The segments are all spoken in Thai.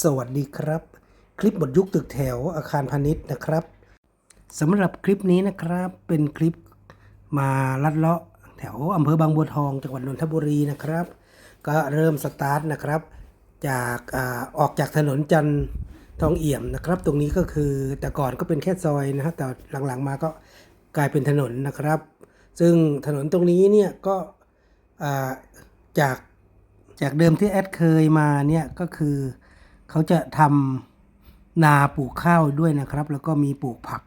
สวัสดีครับ คลิปบทยุคตึกแถวอาคารพาณิชย์นะครับสำหรับคลิปนี้นะครับเป็นคลิปมาลัดเลาะแถวอำเภอบางบัวทองจังหวัดนนทบุรีนะครับ ก็เริ่มสตาร์ทนะครับ จากอาออกจากถนนจันทองเอี่ยมนะครับ ตรงนี้ก็คือแต่ก่อนก็เป็นแค่ซอยนะฮะแต่หลังๆมาก็กลายเป็นถนนนะครับ ซึ่งถนนตรงนี้เนี่ยก็จากจากเดิมที่แอดเคยมาเนี่ยก็คือ เขาจะทำนาปลูกข้าวด้วยนะครับ แล้วก็มีปลูกผัก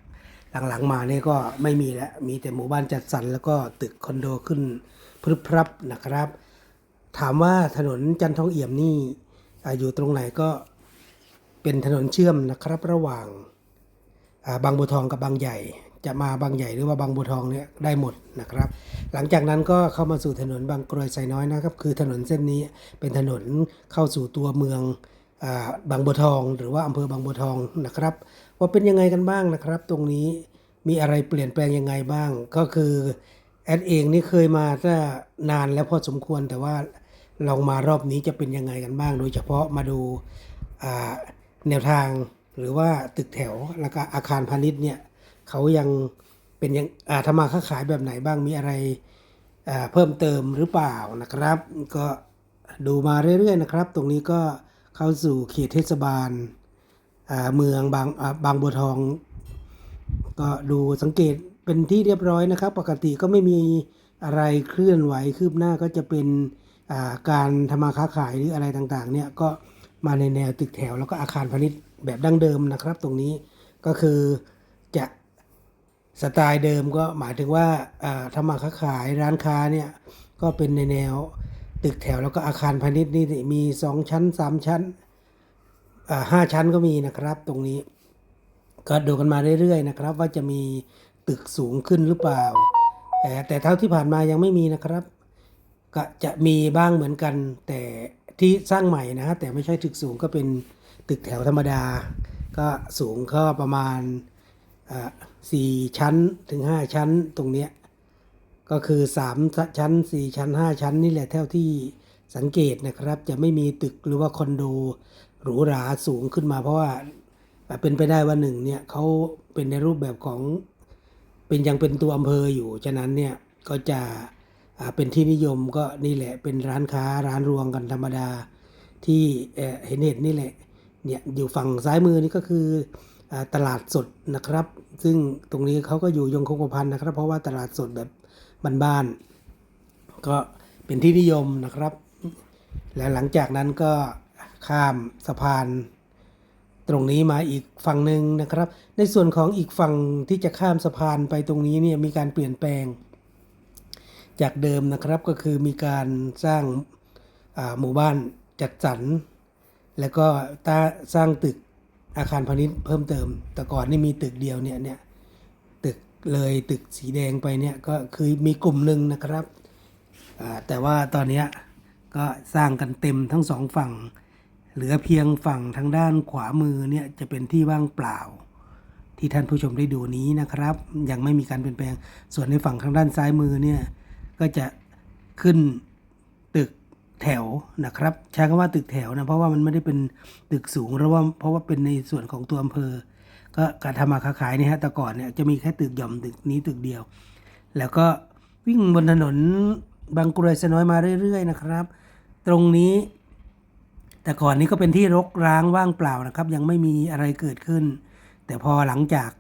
หลังๆมาเนี่ยก็ไม่มีแล้วมีแต่หมู่บ้านจัดสรรแล้วก็ตึกคอนโดขึ้นพรึบพรับนะครับ ถามว่าถนนจันทองเอี่ยมนี่ออยู่ตรงไหนก็เป็นถนนเชื่อมนะครับระหว่างาบางบัวทองกับบางใหญ่ จะมาบางใหญ่หรือว่าบางบัวทองเนี่ยได้หมดนะครับ หลังจากนั้นก็เข้ามาสู่ถนนบางกรวยไซน้อยนะครับ คือถนนเส้นนี้เป็นถนนเข้าสู่ตัวเมือง บางบัวทอง หรือว่าอำเภอบางบัวทองนะครับ ว่าเป็นยังไงกันบ้างนะครับ ตรงนี้มีอะไรเปลี่ยนแปลงยังไงบ้าง ก็คือแอดเองนี่เคยมาถ้านานแล้วพอสมควรแต่ว่าลองมารอบนี้จะเป็นยังไงกันบ้าง โดยเฉพาะมาดูแนวทางหรือว่าตึกแถวแล้วก็อาคารพาณิชย์เนี่ยเขายังเป็นยังอาทำมาค้าขายแบบไหนบ้างมีอะไรเพิ่มเติมหรือเปล่านะครับ ก็ดูมาเรื่อยๆนะครับ ตรงนี้ก็ เข้าสู่เขตเทศบาลอ่าเมืองบางบางบัวทอง ก็ดูสังเกตเป็นที่เรียบร้อยนะครับ ปกติก็ไม่มีอะไรเคลื่อนไหวคืบหน้าก็จะเป็นอ่าการทำมาค้าขายหรืออะไรต่างๆ เนี่ยก็มาในแนวตึกแถวแล้วก็อาคารพาณิชย์แบบดั้งเดิมนะครับ ตรงนี้ก็คือจะสไตล์เดิมก็หมายถึงว่าอ่าทำมาค้าขายร้านค้าเนี่ยก็เป็นในแนว ตึกแถวแล้วก็อาคารพาณิชย์นี่มีสองชั้นสามชั้นอ่าห้าชั้นก็มีนะครับตรงนี้ ก็ดูกันมาเรื่อยๆนะครับ ว่าจะมีตึกสูงขึ้นหรือเปล่า แต่เท่าที่ผ่านมายังไม่มีนะครับ ก็จะมีบ้างเหมือนกัน แต่ที่สร้างใหม่นะแต่ไม่ใช่ตึกสูงก็เป็นตึกแถวธรรมดา ก็สูงก็ประมาณอ่าสี่ชั้นถึงห้าชั้นตรงเนี้ย ก็คือสามชั้นสี่ชั้นห้าชั้นนี่แหละเท่าที่สังเกตนะครับ จะไม่มีตึกหรือว่าคอนโดหรูหราสูงขึ้นมา เพราะว่าเป็นไปได้ว่าหนึ่งเนี่ยเขาเป็นในรูปแบบของเป็นยังเป็นตัวอำเภออยู่ ฉะนั้นเนี่ยก็จะเป็นที่นิยมก็นี่แหละเป็นร้านค้าร้านรวงกันธรรมดา ที่เห็นเห็นนี่แหละเนี่ยอยู่ฝั่งซ้ายมือนี่ก็คืออตลาดสดนะครับ ซึ่งตรงนี้เขาก็อยู่ยงคงกระพันนะครับ เพราะว่าตลาดสดแบบ บ้านๆก็เป็นที่นิยมนะครับ และหลังจากนั้นก็ข้ามสะพาน ตรงนี้มาอีกฝั่งหนึ่งนะครับ ในส่วนของอีกฝั่งที่จะข้ามสะพานไปตรงนี้เนี่ยมีการเปลี่ยนแปลง จากเดิมนะครับก็คือมีการสร้างาหมู่บ้านจัดสรรแล้วก็ตาสร้างตึกอาคารพาณิชย์เพิ่มเติม แต่ก่อนนี่มีตึกเดียวเนี่ยเนี่ย เลยตึกสีแดงไปเนี่ยก็คือมีกลุ่มหนึ่งนะครับแต่ว่าตอนนี้ก็สร้างกันเต็มทั้งสองฝั่ง เหลือเพียงฝั่งทางด้านขวามือเนี่ยจะเป็นที่ว่างเปล่า ที่ท่านผู้ชมได้ดูนี้นะครับ ยังไม่มีการเปลี่ยนแปลง ส่วนในฝั่งทางด้านซ้ายมือเนี่ยก็จะขึ้นตึกแถวนะครับ ใช้คำว่าตึกแถวนะเพราะว่ามันไม่ได้เป็นตึกสูงเพราะว่าเพราะว่าเป็นในส่วนของตัวอำเภอ ก็การทำมาค้าขายเนี่ยฮะแต่ก่อนเนี่ยจะมีแค่ตึกหย่อมตึกนี้ตึกเดียว แล้วก็วิ่งบนถนนบางกรวยสน้อยมาเรื่อย ๆ นะครับ ตรงนี้ แต่ก่อนนี้ก็เป็นที่รกร้างว่างเปล่านะครับ ยังไม่มีอะไรเกิดขึ้น แต่พอหลังจาก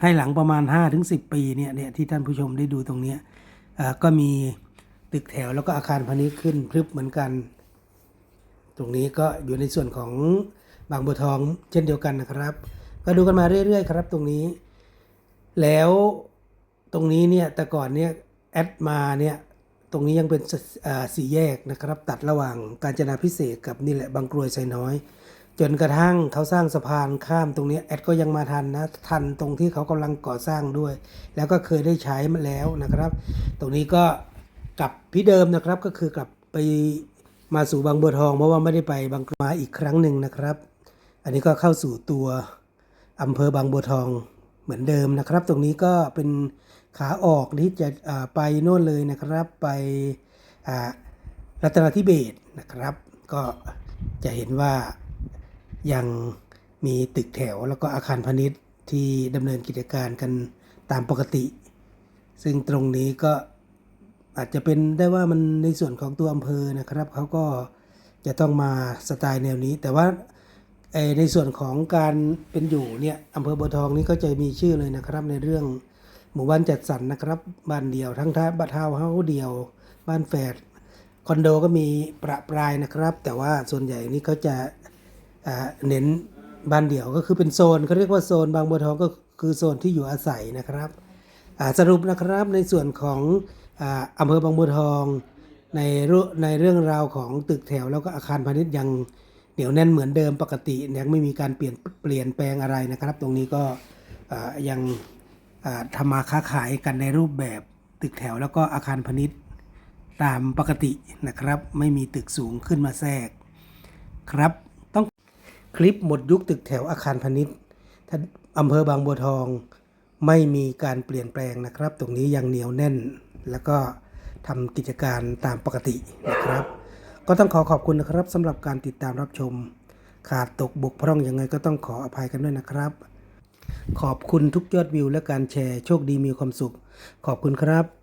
ให้หลังประมาณ 5-10 ปีเนี่ยเนี่ยที่ท่านผู้ชมได้ดูตรงนี้ก็มีตึกแถวแล้วก็อาคารพาณิชย์ขึ้นพรึบเหมือนกัน ตรงนี้ก็อยู่ในส่วนของ บางบัวทองเช่นเดียวกันนะครับ ก็ดูกันมาเรื่อยๆครับตรงนี้ แล้วตรงนี้เนี่ยแต่ก่อนเนี่ยแอดมาเนี่ยตรงนี้ยังเป็นสอ่าสี่แยกนะครับ ตัดระหว่างกาญจนาพิเศษกับนี่แหละบางกรวยไซน้อย จนกระทั่งเขาสร้างสะพานข้ามตรงนี้แอดก็ยังมาทันนะทันตรงที่เขากำลังก่อสร้างด้วย แล้วก็เคยได้ใช้มาแล้วนะครับ ตรงนี้ก็กลับที่เดิมนะครับก็คือกลับไปมาสู่บางบัวทองเพราะว่าไม่ได้ไปบางกรวยอีกครั้งหนึ่งนะครับ อันนี้ก็เข้าสู่ตัวอำเภอบางบัวทองเหมือนเดิมนะครับ ตรงนี้ก็เป็นขาออกที่จะไปโน่นเลยนะครับไปรัตนาธิเบศนะครับ ก็จะเห็นว่ายังมีตึกแถวแล้วก็อาคารพาณิชย์ที่ดำเนินกิจการกันตามปกติ ซึ่งตรงนี้ก็อาจจะเป็นได้ว่ามันในส่วนของตัวอำเภอนะครับเขาก็จะต้องมาสไตล์แนวนี้ แต่ว่า ในส่วนของการเป็นอยู่เนี่ยอำเภอบัวทองนี่ก็จะมีชื่อเลยนะครับ ในเรื่องหมู่บ้านจัดสรรนะครับบ้านเดียวทั้งท่าบ้านทาวเฮาเดียว บ้านแฝดคอนโดก็มีประปรายนะครับ แต่ว่าส่วนใหญ่นี่เขาจะเน้นบ้านเดี่ยวก็คือเป็นโซนเขาเรียกว่าโซนบางบัวทองก็คือโซนที่อยู่อาศัยนะครับสรุปนะครับในส่วนของออำเภอบางบัวทองในเรื่องในเรื่องราวของตึกแถวแล้วก็อาคารพาณิชย์ยัง เหนียวแน่นเหมือนเดิมปกติยังไม่มีการเปลี่ยนเปลี่ยนแปลงอะไรนะครับ ตรงนี้ก็ยังทำมาค้าขายกันในรูปแบบตึกแถวแล้วก็อาคารพาณิชย์ตามปกตินะครับ ไม่มีตึกสูงขึ้นมาแทรกครับ ต้องคลิปหมดยุคตึกแถวอาคารพาณิชย์ท่านอำเภอบางบัวทองไม่มีการเปลี่ยนแปลงนะครับ ตรงนี้ยังเหนียวแน่น แล้วก็ทำกิจการตามปกตินะครับ ก็ต้องขอขอบคุณนะครับสำหรับการติดตามรับชม ขาดตกบกพร่องยังไงก็ต้องขออภัยกันด้วยนะครับ ขอบคุณทุกยอดวิวและการแชร์โชคดีมีความสุข ขอบคุณครับ